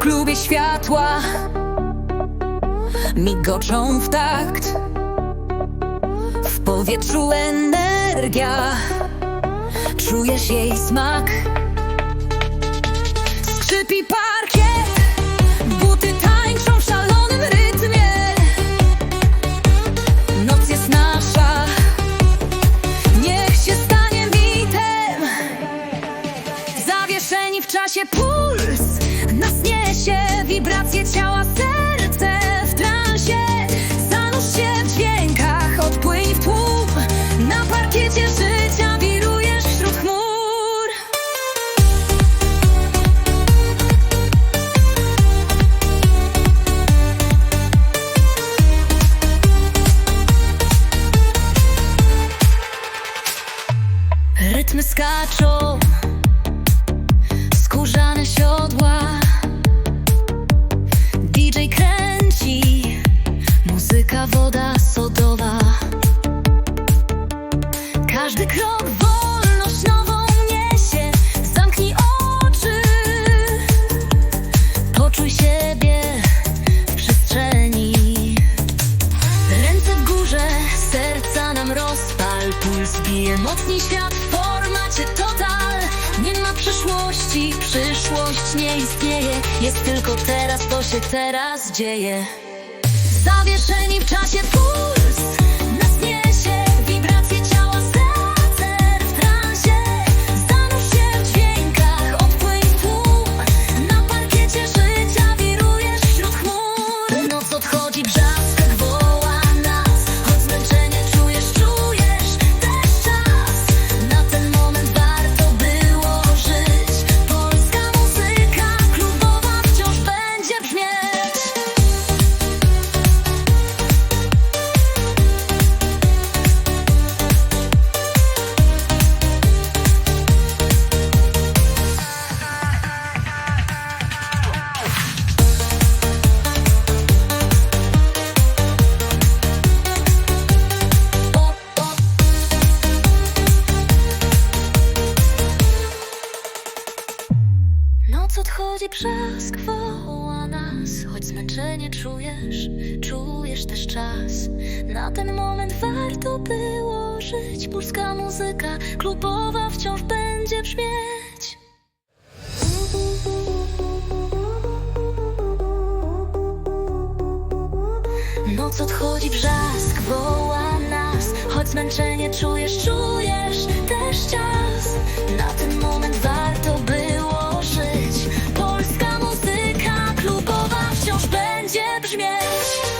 klubie światła. Migoczą w takt. W powietrzu energia. Czujesz jej smak. Skrzypi parkiet. Buty tańczą w szalonym rytmie. Noc jest nasza. Niech się stanie mitem Zawieszeni w czasie puls wibracje ciała Serce w transie. Zanurz się w dźwiękach Odpłyń w tłum. Na parkiecie życia wirujesz wśród chmur. Rytmy skaczą Skórzane siodła Muzyka, woda sodowa. Każdy krok wolność nową niesie. Zamknij oczy. Poczuj siebie w przestrzeni. Ręce w górze, serca nam rozpal. Puls bije mocniej świat w formacie total. Nie ma przeszłości, przyszłość nie istnieje. Jest tylko teraz, to się teraz dzieje Zawieszeni w czasie puls odchodzi brzask, woła nas. Choć zmęczenie czujesz, czujesz też czas. Na ten moment warto było żyć. Polska muzyka klubowa wciąż będzie brzmieć. Noc odchodzi brzask, woła nas. Choć zmęczenie czujesz, czujesz też czas. brzmieć.